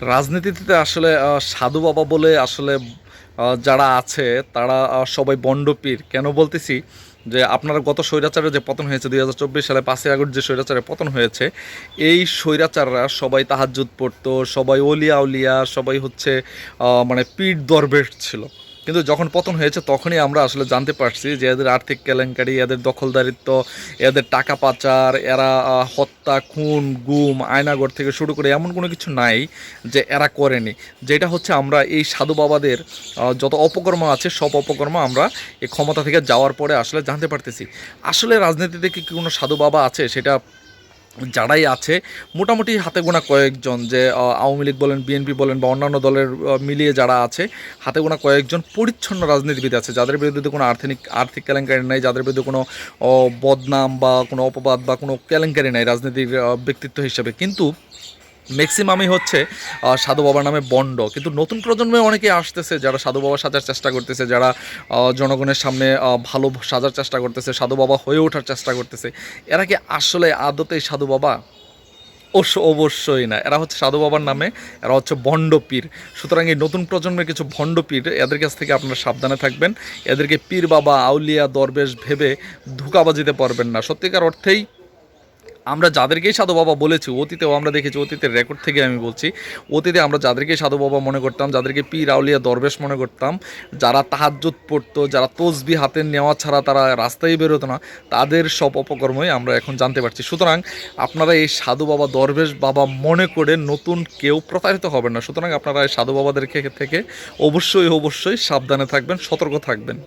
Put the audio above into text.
রাজনীতিতে আসলে সাধু বাবা বলে আসলে যারা আছে, তারা সবাই বন্ডপীর কেন বলতেছি যে, আপনারা গত স্বৈরাচারের যে পতন হয়েছে, দুই হাজার চব্বিশ সালে পাঁচই আগস্ট যে স্বৈরাচারের পতন হয়েছে, এই স্বৈরাচাররা সবাই তাহাজুদ পড়তো, সবাই অলিয়া উলিয়া, সবাই হচ্ছে মানে পীঠ দরবেশ ছিল। কিন্তু যখন পতন হয়েছে, তখনই আমরা আসলে জানতে পারছি যে এদের আর্থিক কেলেঙ্কারি, এদের দখলদারিত্ব, এদের টাকা পাচার, এরা হত্যা, খুন, গুম আয়নাগর থেকে শুরু করে এমন কোনো কিছু নাই যে এরা করেনি। যেটা হচ্ছে আমরা এই সাধু বাবাদের যত অপকর্ম আছে, সব অপকর্ম আমরা এই ক্ষমতা থেকে যাওয়ার পরে আসলে জানতে পারতেছি। আসলে রাজনীতিতে কি কোনো সাধু বাবা আছে? সেটা যারাই আছে, মোটামুটি হাতে গোনা কয়েকজন যে আওয়ামী লীগ বলেন, বিএনপি বলেন বা অন্যান্য দলের মিলিয়ে যারা আছে, হাতে গোনা কয়েকজন পরিচ্ছন্ন রাজনীতিবিদ আছে, যাদের বিরুদ্ধে কোনো আর্থিক আর্থিক কেলেঙ্কারি নাই, যাদের বিরুদ্ধে কোনো বদনাম বা কোনো অপবাদ বা কোনো কেলেঙ্কারি নাই রাজনীতির ব্যক্তিত্ব হিসেবে। কিন্তু ম্যাক্সিমামই হচ্ছে সাধু বাবার নামে বন্ড। কিন্তু নতুন প্রজন্মে অনেকে আসতেছে যারা সাধু বাবা সাজার চেষ্টা করতেছে, যারা জনগণের সামনে ভালো সাজার চেষ্টা করতেছে, সাধু বাবা হয়ে ওঠার চেষ্টা করতেছে, এরা কি আসলে আদতেই সাধু বাবা? অবশ্য, অবশ্যই না। এরা হচ্ছে সাধু বাবার নামে, এরা হচ্ছে ভণ্ডপীর সুতরাং এই নতুন প্রজন্মের কিছু ভণ্ডপীর এদের কাছ থেকে আপনারা সাবধানে থাকবেন। এদেরকে পীর বাবা, আউলিয়া, দরবেশ ভেবে ধোকাবাজিতে পারবেন না। সত্যিকার অর্থেই আমরা যাদেরকেই সাধু বাবা বলেছি, অতীতেও আমরা দেখেছি, অতীতের রেকর্ড থেকে আমি বলছি, অতীতে আমরা যাদেরকে সাধু বাবা মনে করতাম, যাদেরকে পীর, আউলিয়া, দরবেশ মনে করতাম, যারা তাহাজ্জুদ পড়তো, যারা তসবি হাতে নেওয়া ছাড়া তারা রাস্তায় বেরোতো না, তাদের সব অপকর্মই আমরা এখন জানতে পারছি। সুতরাং আপনারা এই সাধু বাবা, দরবেশ বাবা মনে করে নতুন কেউ প্রতারিত হবেন না। সুতরাং আপনারা এই সাধু বাবাদের থেকে অবশ্যই অবশ্যই সাবধানে থাকবেন, সতর্ক থাকবেন।